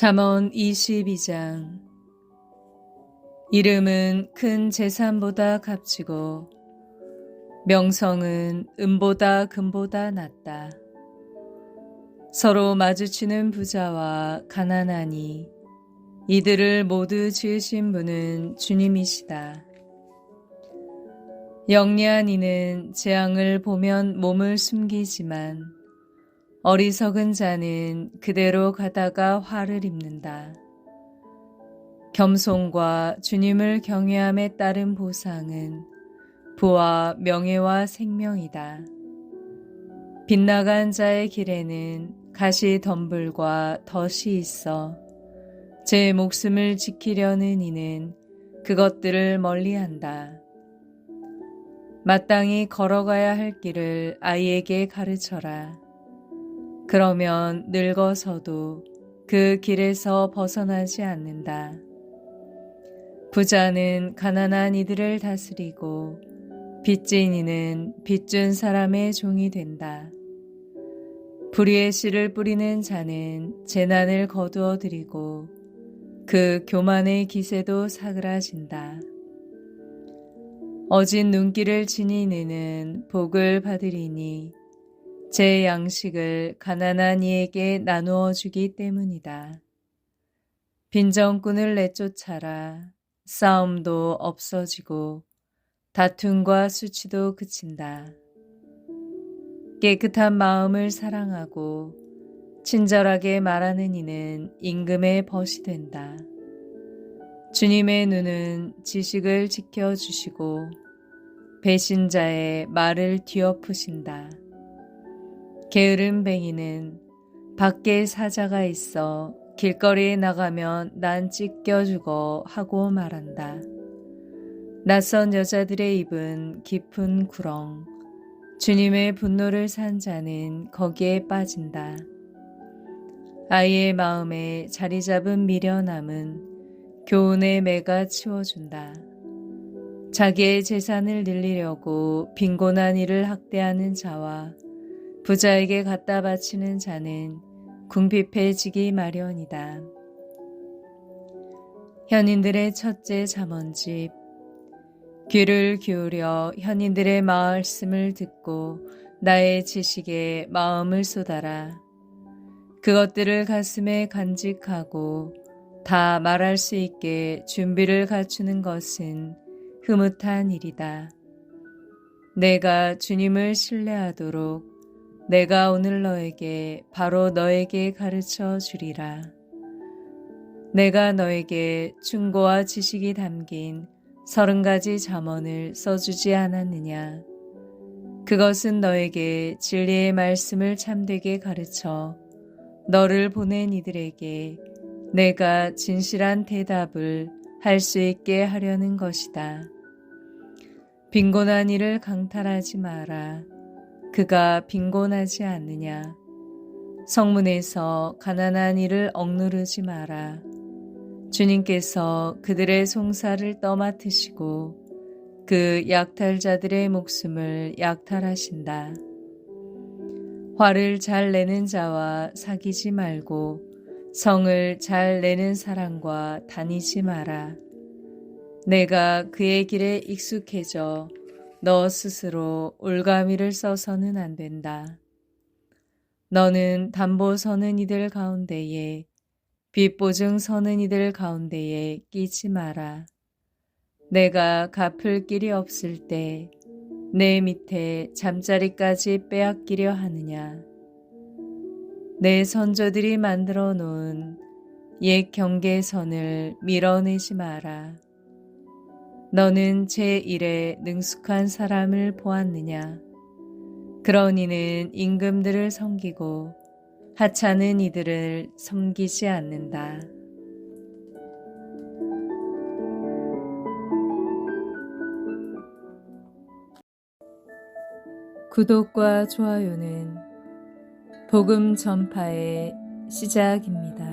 잠언 22장 이름은 큰 재산보다 값지고 명성은 은보다 금보다 낫다. 서로 마주치는 부자와 가난하니 이들을 모두 지으신 분은 주님이시다. 영리한 이는 재앙을 보면 몸을 숨기지만 어리석은 자는 그대로 가다가 화를 입는다. 겸손과 주님을 경외함에 따른 보상은 부와 명예와 생명이다. 빗나간 자의 길에는 가시 덤불과 덫이 있어 제 목숨을 지키려는 이는 그것들을 멀리한다. 마땅히 걸어가야 할 길을 아이에게 가르쳐라. 그러면 늙어서도 그 길에서 벗어나지 않는다. 부자는 가난한 이들을 다스리고 빚진 이는 빚준 사람의 종이 된다. 불의의 씨를 뿌리는 자는 재난을 거두어 드리고 그 교만의 기세도 사그라진다. 어진 눈길을 지닌 이는 복을 받으리니 제 양식을 가난한 이에게 나누어 주기 때문이다. 빈정꾼을 내쫓아라. 싸움도 없어지고 다툼과 수치도 그친다. 깨끗한 마음을 사랑하고 친절하게 말하는 이는 임금의 벗이 된다. 주님의 눈은 지식을 지켜주시고 배신자의 말을 뒤엎으신다. 게으른 뱅이는 밖에 사자가 있어 길거리에 나가면 난 찢겨 죽어 하고 말한다. 낯선 여자들의 입은 깊은 구렁. 주님의 분노를 산 자는 거기에 빠진다. 아이의 마음에 자리 잡은 미련함은 교훈의 매가 치워준다. 자기의 재산을 늘리려고 빈곤한 이를 학대하는 자와 부자에게 갖다 바치는 자는 궁핍해지기 마련이다. 현인들의 첫째 잠언집 귀를 기울여 현인들의 말씀을 듣고 나의 지식에 마음을 쏟아라. 그것들을 가슴에 간직하고 다 말할 수 있게 준비를 갖추는 것은 흐뭇한 일이다. 내가 주님을 신뢰하도록 내가 오늘 너에게 바로 너에게 가르쳐 주리라. 내가 너에게 충고와 지식이 담긴 서른 가지 잠언을 써주지 않았느냐. 그것은 너에게 진리의 말씀을 참되게 가르쳐 너를 보낸 이들에게 내가 진실한 대답을 할 수 있게 하려는 것이다. 빈곤한 이를 강탈하지 마라. 그가 빈곤하지 않느냐. 성문에서 가난한 이를 억누르지 마라. 주님께서 그들의 송사를 떠맡으시고 그 약탈자들의 목숨을 약탈하신다. 화를 잘 내는 자와 사귀지 말고 성을 잘 내는 사람과 다니지 마라. 내가 그의 길에 익숙해져 너 스스로 올가미를 써서는 안 된다. 너는 담보 서는 이들 가운데에 빚보증 서는 이들 가운데에 끼지 마라. 내가 갚을 길이 없을 때 내 밑에 잠자리까지 빼앗기려 하느냐. 내 선조들이 만들어 놓은 옛 경계선을 밀어내지 마라. 너는 제 일에 능숙한 사람을 보았느냐? 그런 이는 임금들을 섬기고 하찮은 이들을 섬기지 않는다. 구독과 좋아요는 복음 전파의 시작입니다.